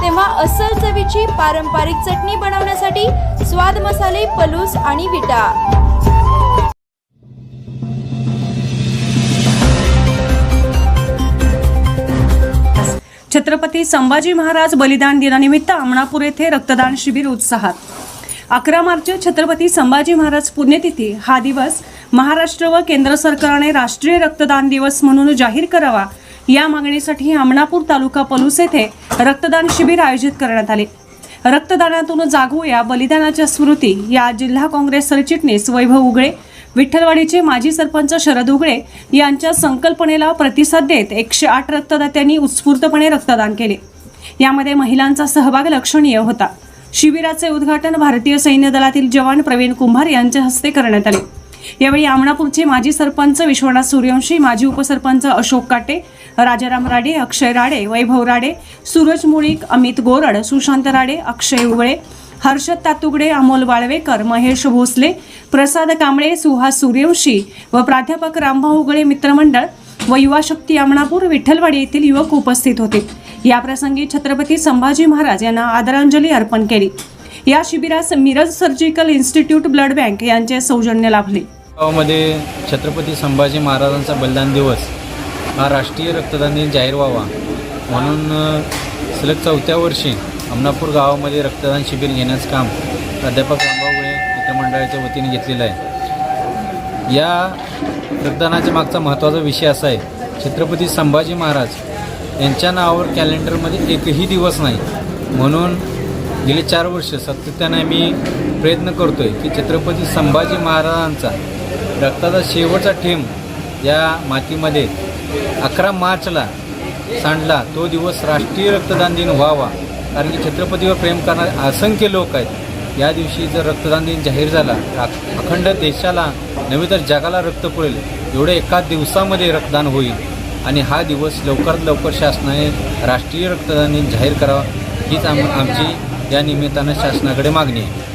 तेव्हा अस्सल चवीची पारंपरिक चटणी बनवण्यासाठी स्वाद मसाले पलूस आणि विटा. छत्रपती संभाजी महाराज बलिदान दिनानिमित्त अमणापूर येथे रक्तदान शिबिर उत्साहात. अकरा मार्च छत्रपती संभाजी महाराज पुण्यतिथी. हा दिवस महाराष्ट्र व केंद्र सरकारने राष्ट्रीय रक्तदान दिवस म्हणून जाहीर करावा या मागणीसाठी आमणापूर तालुका पलूस येथे रक्तदान शिबिर आयोजित करण्यात आले. रक्तदानातून जागूया बलिदानाच्या स्मृती या जिल्हा काँग्रेस सरचिटणीस वैभव उगळे विठ्ठलवाडीचे माजी सरपंच शरद उगळे यांच्या संकल्पनेला प्रतिसाद देत एकशे आठ रक्तदात्यांनी उत्स्फूर्तपणे रक्तदान केले. यामध्ये महिलांचा सहभाग लक्षणीय होता. शिबिराचे उद्घाटन भारतीय सैन्य दलातील जवान प्रवीण कुंभार यांच्या हस्ते करण्यात आले. यावेळी आमणापूरचे माजी सरपंच विश्वनाथ सूर्यवंशी माजी उपसरपंच अशोक काटे राजाराम राडे अक्षय राडे वैभव राडे सूरज मुळीक अमित गोरड सुशांत राडे अक्षय उगळे हर्षद तातुगडे अमोल वाळवेकर महेश भोसले प्रसाद कांबळे सुहास सूर्यवंशी व प्राध्यापक रामभाऊ उगळे मित्रमंडळ व युवा शक्ती आमणापूर विठ्ठलवाडी येथील युवक उपस्थित होते. याप्रसंगी छत्रपती संभाजी महाराज यांना आदरांजली अर्पण केली. या शिबिरास Miraj surgical institute blood bank यांचे सौजन्य लाभले. गावामध्ये छत्रपती संभाजी महाराजांचा बलिदान दिवस हा राष्ट्रीय रक्तदान दिन जाहीर व्हावा म्हणून सलग चौथ्या वर्षी अमनापूर गावामध्ये रक्तदान शिबिर घेण्याचं काम प्राध्यापक रामभाऊ मित्रमंडळाच्या वतीने घेतलेलं आहे. या रक्तदानाच्या मागचा महत्त्वाचा विषय असा आहे छत्रपती संभाजी महाराज यांच्या नावावर कॅलेंडरमध्ये एकही दिवस नाही. म्हणून गेले चार वर्ष सातत्याने मी प्रयत्न करतो आहे की छत्रपती संभाजी महाराजांचा रक्ताचा शेवटचा थेंब या मातीमध्ये अकरा मार्चला सांडला. तो दिवस राष्ट्रीय रक्तदान दिन व्हावा. कारण की छत्रपतीवर प्रेम करणारे असंख्य लोक आहेत. या दिवशी जर रक्तदान दिन जाहीर झाला अख- अखंड देशाला नव्हे तर जगाला रक्त पुरेल. एवढे एका दिवसामध्ये रक्तदान होईल. आणि हा दिवस लवकरात लवकर शासनाने राष्ट्रीय रक्तदान दिन जाहीर करावा. हीच आम आमची या निमित्तानं शासनाकडे मागणी आहे.